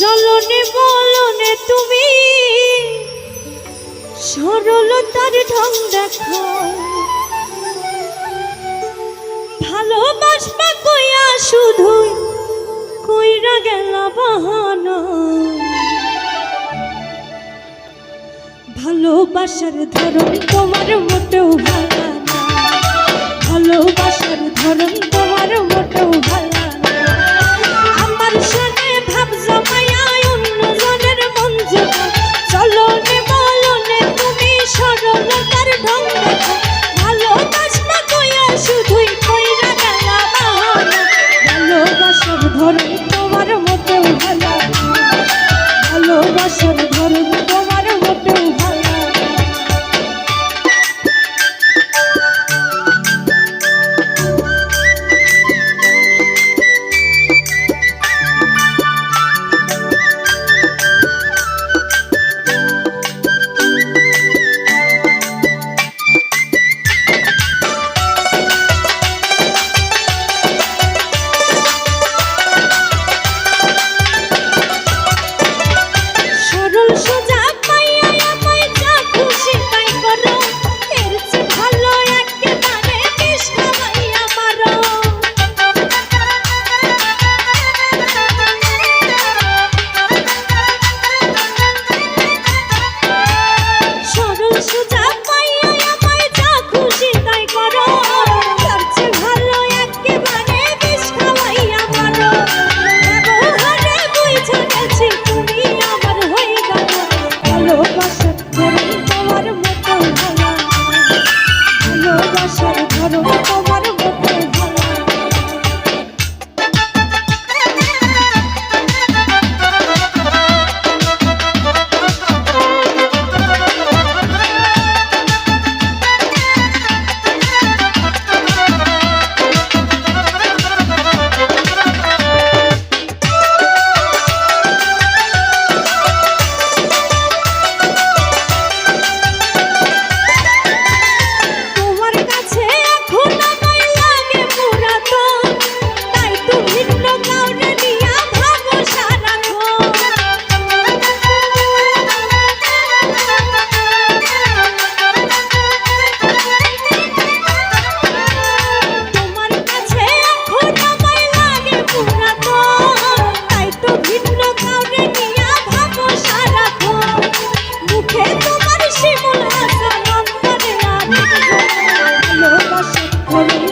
চলনে বলনে তুমি। সরলতার ঢং দেখো। ভালোবাসবা কইয়া শুধুই, কইরা গেল বাহানা। ভালোবাসার ধরন তোমার মোটেও ভালো আসল আশার ধরো Thank you.